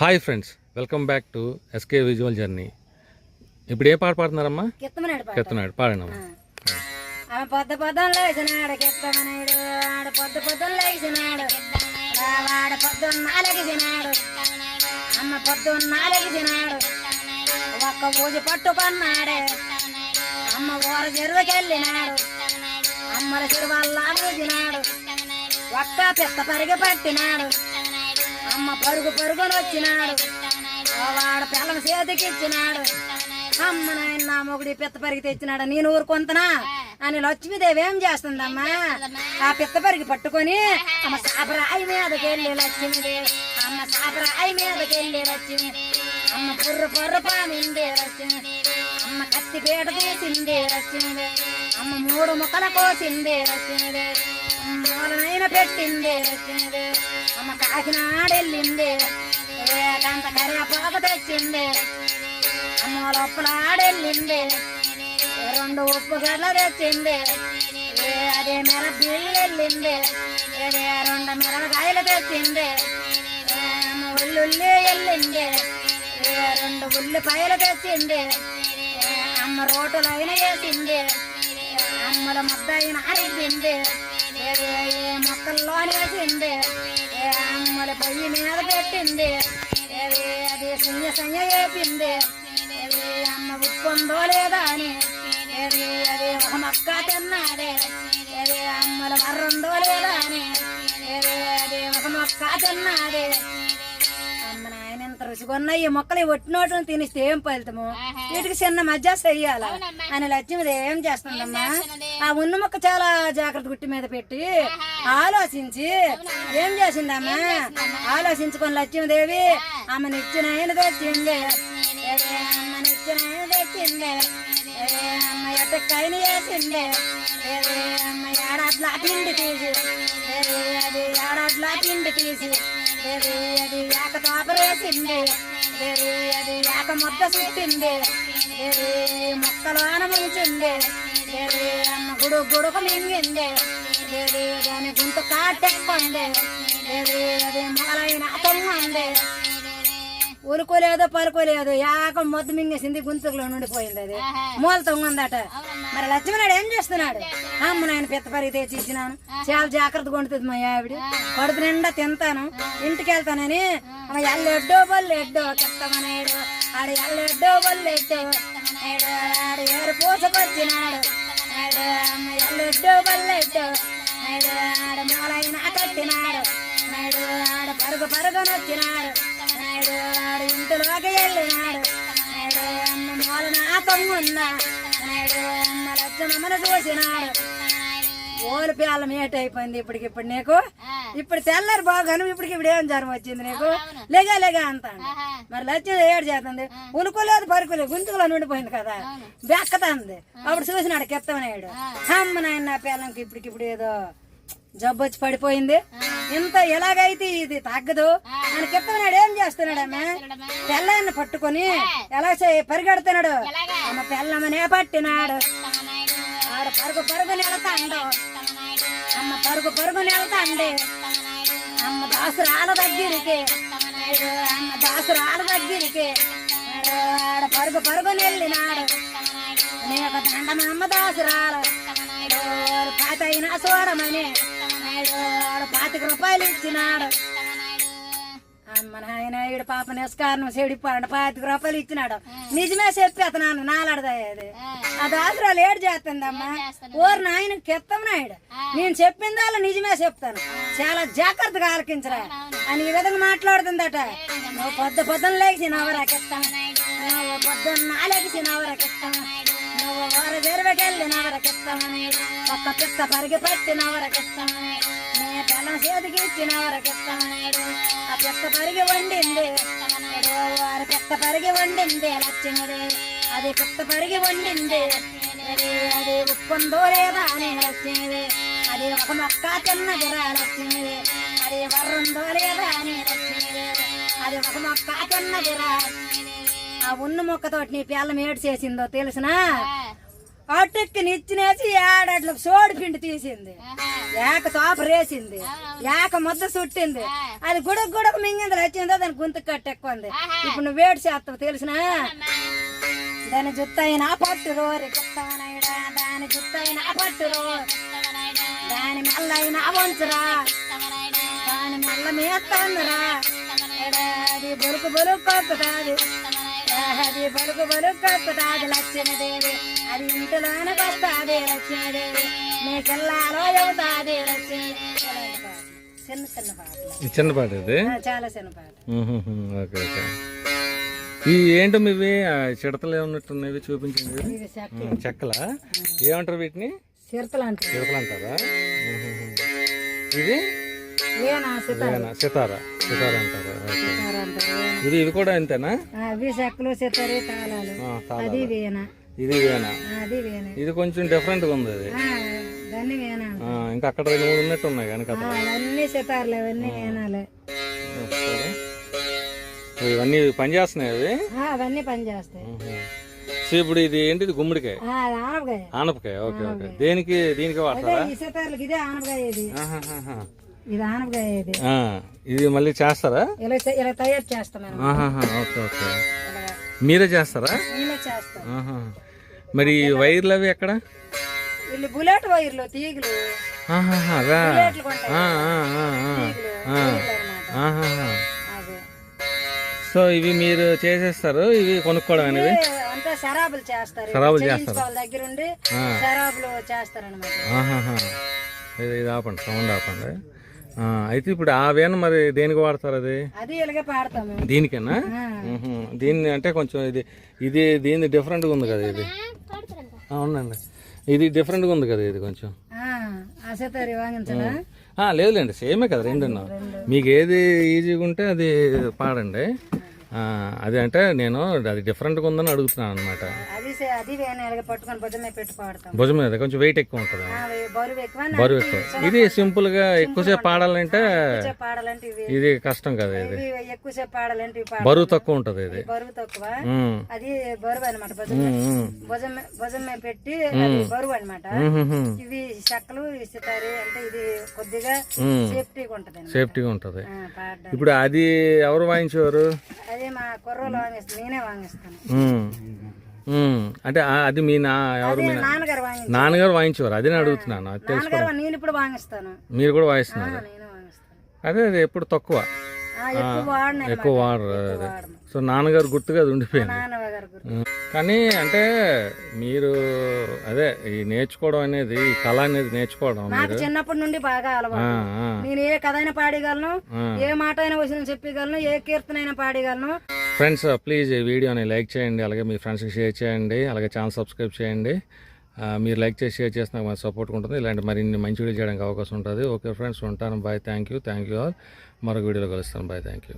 Hi friends welcome back to SK visual journey. ఇప్పుడు ఏ పాట పాడుతున్నారమ్మా? చెప్తున్నాడు పాడండి ఆమె పొద్దు పొద్దున లేచినాడు కిత్తమనాడు ఆడు పొద్దు పొద్దున లేచినాడు వాడు పొద్దున్న అలగిసినాడు అమ్మ పొద్దున్న అలగిసినాడు ఒక్క పూజ పట్టుకున్నాడే. అమ్మ ఊర చెరువుకెళ్ళినాడు. అమ్మల చెరువల్లా చూసినాడు ఒక్క పెద్ద పరిగె పట్టినాడు. అమ్మ పరుగు పరుగును వచ్చినాడు. వాడు పిల్లల చేతికిచ్చినాడు అమ్మ నాయన నా మొగుడి పిత్త పరిగి తెచ్చినాడు. నేను ఊరుకొంతనా అని లక్ష్మీదేవి ఏం చేస్తుందమ్మా? ఆ పిత్త పరిగి పట్టుకొని అమ్మ సాపరాయి మీదకి వెళ్ళి లక్ష్మీదేవి అమ్మ సాపరాయి మీదకి వెళ్ళి లక్ష్మి అమ్మ పుర్ర పుర్రు పామింది లక్ష్మి అమ్మ కత్తి పీట తీసిందే రచిందే అమ్మ మూడు ముక్కల కోసింది లక్ష్మీదేవి మూలనైన పెట్టిందే రచిందే అమ్మ కాకినాడెళ్ళిందే ఏకంత కరేపాక తెచ్చిందే అమ్మ లోపలాడెళ్ళిందే రెండు ఉప్పు గడ్ల తెచ్చిందే అదే మెర బిల్లెళ్ళిందే ఏదే రెండు మిరపకాయలు తెచ్చిందే అమ్మ ఉల్లుల్లి వెళ్ళింది రెండు ఉల్లిపాయలు తెచ్చిందే అమ్మ రోటులైన వేసింది. అమ్మల ముద్దైన అరిగింది. ఏ మొక్కల్లోని వేసింది. ఏ అమ్మల పొయ్యి మీద పెట్టింది. అది సంయ సంయ వేపింది. అమ్మ ఉప్పుందో లేదా అని. అది ఒక మొక్క తిన్నాడే ఏది అమ్మల వర్రందో లేదా అని. అది ఒక మొక్క తిన్నాడే ఎంత రుచిగొన్న ఈ మొక్కలు ఒట్టినోట్లను తినిస్తే ఏం ఫలితము? వీటికి చిన్న మధ్య చెయ్యాల అని లక్ష్మిది ఏం చేస్తుందమ్మా? ఆ ఉన్న మొక్క చాలా జాగ్రత్త గుట్టి మీద పెట్టి ఆలోచించి ఏం చేసిందమ్మా? ఆలోచించుకొని లక్ష్మీదేవి ఆమెను ఇచ్చిన ఆయన తెచ్చింది. ఏదే అమ్మని ఇచ్చిన వేసిండే అమ్మ ఎట్టకాయని ఏడాట్లా పిండి తీసి. అది ఏడాట్లా పిండి తీసి. అది ఏక తోపరేసింది. అది ఏక ముద్ద చుట్టింది ఏది మొక్కలు ఆనమించింది అమ్మ గుడు గుడుకు మింగింది. దాని గుంత కాటెక్కండి అది మొదలైన తొమ్మంది ఉరుకోలేదు పలుకోలేదు యాక మొద్దు మింగేసింది గుంతుకులో నుండిపోయింది అది. మూల తొంగందట. మరి లక్ష్మణుడు ఏం చేస్తున్నాడు? అమ్మ నాయన పెద్ద పరిగి తెచ్చి ఇచ్చినాను చాలా జాగ్రత్తగా వండుతుంది మా ఆవిడ. కడుపు నిండా తింటాను. ఇంటికి వెళ్తానని ఎల్లెడ్డో బల్లెడ్డో చెత్తమనేడు ఆడు ఎల్లెడ్డో బల్లెడ్డో ఆడు ఏరు పూసకొచ్చినాడు. నేడు అమ్మ ఎల్లెడ్డో బల్లెడ్డో నేడు ఆడు మూలైన కట్టినాడు. నేడు ఆడు పరుగు పరుగునొచ్చినాడు. నేడు ఆడు ఇంటిలోకి వెళ్ళినాడు. నేడు అమ్మ మూలన తొంగుందా నేడు అమ్మ లచ్చమ్మను చూసినాడు. ఓలి పిల్లల ఏట అయిపోయింది ఇప్పటికి ఇప్పుడు నీకు. ఇప్పుడు తెల్లారు బాగాను ఇప్పటికి ఇప్పుడు ఏం జ్వరం వచ్చింది నీకు? లేగా లేగా అంటాడు మరి లచ్చి ఏడు చేస్తుంది? ఉనుకోలేదు పరుకోలేదు గుంతుకులో నుండిపోయింది కదా. బెక్కతుంది. అప్పుడు చూసినాడు కెత్తమనేడు అమ్మ నాయన నా పిల్లలకి ఇప్పటికిప్పుడు ఏదో జబ్బు వచ్చి పడిపోయింది. ఇంత ఎలాగైతే ఇది తగ్గదు అని కెత్తమన్నాడు ఏం చేస్తున్నాడు ఆమె తెల్లాన్ని పట్టుకొని ఎలా పరిగెడుతున్నాడు? ఆమె పిల్లమనే పట్టినాడు. ఆడ పరుగు పరుగు నెలతాండు అమ్మ పరుగు పరుగు నెలతాండి అమ్మ దాసురాల దగ్గరికి. నాడు అమ్మ దాసురాల దగ్గరికి. నాడు ఆడ పరుగు పరుగు నెల్లినాడు. నీకు దండమ అమ్మ దాసురాలు. నాడు పాతైనా చూడమని నాడు ఆడు పాతిక రూపాయలు ఇచ్చినాడు. అమ్మ నాయన ఈడు పాప నిస్కారణం చెడిపోయాడు పాతిక రూపాయలు ఇచ్చినాడు. నిజమే చెప్పి అతను నాలాడదయ్యేది ఆ. దాసరాలు ఏడు చేస్తుందమ్మా. ఓరు నాయన కెత్తం నాయుడు. నేను చెప్పిందాల నిజమే చెప్తాను. చాలా జాగ్రత్తగా ఆలకించరా. అని ఈ విధంగా మాట్లాడుతుందట. నువ్వు పొద్దు పొద్దున లేచి నవరాకెత్తాం నువ్వు పొద్దున్న లేచి నవరాకెత్తాం నువ్వు వార జరవకెళ్ళి నవరకెత్తామని ఒక్క పిత్త పరిగి పట్టి నవరకెత్తామని నీ చేతికి ఇచ్చి ఆ పిత్త పరిగి వండింది ఏడు వారి పిత్త పరిగి వండింది లక్ష్మిది అది పిత్త పరిగి వండింది అది అది ఉప్పుందో లేదా అని లక్ష్మిది అది ఒక మొక్క తిన్నదిరా లక్ష్మిది అది వర్రుందో లేదా అని లక్ష్మిది అది ఒక మొక్క తిన్నదిరా ఆ ఉన్న మొక్కతోటి నీ పిల్లం ఏడు చేసిందో తెలిసినా? అటుక్కి నిచ్చినేసి ఏడాట్లకు సోడి పిండి తీసింది. ఏక సోప రేసింది. ఏక ముద్ద చుట్టింది. అది గుడకు గుడకు మింగింది వచ్చిందో దాని గొంతు కట్టెక్కుంది. ఇప్పుడు నువ్వు వేడి చేస్తావు తెలిసిన? దాని జుత్తైన పట్టు రోరి దాని జుత్తైన పట్టు రోరి. దాని మెల్లైన వంచురా. దాని మెల్ల మేస్తాందిరా బొలుకు బొలుకు కొక్కుతాది అది బలుకు కొక్కుతాది లక్ష్మీదేవి అది ఇంటిలోనకి వస్తాది లక్ష్మీదేవి నీకెల్లాలో చెబుతాది లక్ష్మీదేవి చిన్న చిన్న పాటలు. ఈ చిన్న పాట ఇది? చాలా చిన్న పాట. మ్మ్హ్మ్. Okay okay. ఈ ఏంటో ఆ, చిడతలు ఏమన్నట్టున్నవి చూపించండి. చెక్కలా. ఏమంటారు వీటిని? చిరతలు అంటారు. చిడతలు అంటారా. ఇది సితారు? సితార అంటారు. ఇది ఇది కూడా అంతేనా ఆ, అవి చెక్కలు సితారు తాళాలు. అది ఇది అది ఇది కొంచెం డిఫరెంట్గా ఉంది అది. దాన్ని ఇంకా అక్కడ రెండు మూడు ఉన్నట్టు ఉన్నాయి కానీ అవన్నీ సితారులు. ఇవన్నీ పని చేస్తున్నాయి అవి? అవన్నీ పని చేస్తాయి. సో ఇప్పుడు ఇది ఏంటిది? గుమ్మడికాయ? ఆనపకాయ. ఆనపకాయ. Okay okay. దేనికి దీనికి వాడతారా? ఇదే ఆనపకాయ ఇది. ఇది ఆనపకాయ ఇది. ఆ, ఇది మళ్ళీ చేస్తారా? ఇలా చే- ఇలా తయారు చేస్తాం మనం. ఆహాహా, ఓకే ఓకే. ఇలాగా. మీరే చేస్తారా? చేస్తాం. మరి వైర్లు అవి ఎక్కడ? వీళ్ళు బుల్లెట్ వైర్లు తీగలు. సో ఇవి మీరు చేసేస్తారు? ఇవి కొనుక్కోవడం అనేవి ఏ, అంతా శరాబులు చేస్తారు. చేయించుకో వాళ్ళ దగ్గర ఉండి ఆ. శరాబులు చేస్తారనమాట ఆహాహా. ఇది ఆపండి సౌండ్ ఆపండి. అయితే ఇప్పుడు ఆ వేన మరి దేనికి వాడతారు అది? అది ఇలాగే పాడతాము దీనికేనా. దీన్ని అంటే కొంచెం ఇది ఇది దీన్ని డిఫరెంట్గా ఉంది కదా ఇది? ఉందండి ఇది డిఫరెంట్గా ఉంది కదా ఇది కొంచెం? లేదులేండి సేమే కదా రెండు. మీకు ఏది ఈజీగా ఉంటే అది పాడండి. అది అంటే నేను అది డిఫరెంట్గా ఉందని అడుగుతున్నాను అనమాట భుజం మీద కొంచెం వెయిట్ ఎక్కువ ఉంటుంది. బరువు ఎక్కువ ఇది ఎక్కువసేపు పాడాలంటే ఎక్కువసేపు పాడాలంటే ఇది కష్టం కదా ఇది. ఎక్కువసేపు పాడాలంటే బరువు తక్కువ ఉంటుంది ఇది. బరువు తక్కువ. అది బరువు అనమాట భుజం మీద. పెట్టి బరువు అనమాట ఇవి చెక్కలు ఇస్తారు అంటే ఇది కొద్దిగా. సేఫ్టీగా ఉంటది సేఫ్టీగా ఉంటుంది. ఇప్పుడు అది ఎవరు వాయించేవారు? అదే మా కుర్రోలు వాంగిస్తాను నేనే వాంగిస్తాను. అంటే అది మీ నా ఎవరు నాన్నగారు వాంగి నాన్నగారు వాయించేవారు అదే నేను అడుగుతున్నాను అది తెలుసు నాన్నగారు నేను ఇప్పుడు వాంగిస్తాను. మీరు కూడా వాయిస్తున్నారు? అదే అది ఎప్పుడు తక్కువ. ఎక్కువ వాడరు అదే. సో నాన్నగారు గుర్తుగా అది ఉండిపోయింది. కానీ అంటే మీరు అదే ఈ నేర్చుకోవడం అనేది ఈ కళ అనేది నేర్చుకోవడం నాకు చిన్నప్పటి నుండి బాగా అలవాటు. నేను ఏ కథ అయినా పాడగలను. ఏ మాట అయినా వచ్చిన చెప్పగలను ఏ కీర్తన అయినా పాడగలను ఫ్రెండ్స్ ప్లీజ్ ఈ వీడియోని లైక్ చేయండి అలాగే మీ ఫ్రెండ్స్కి షేర్ చేయండి అలాగే ఛానల్ సబ్స్క్రైబ్ చేయండి. మీరు లైక్ చేసి షేర్ చేస్తే నాకు మాకు సపోర్ట్ ఉంటుంది. ఇలాంటి మరిన్ని మంచి వీడియో చేయడానికి అవకాశం ఉంటుంది. ఓకే ఫ్రెండ్స్ ఉంటాను. Bye thank you thank you all. మరొక వీడియోలో కలుస్తాను బాయ్ థ్యాంక్ యూ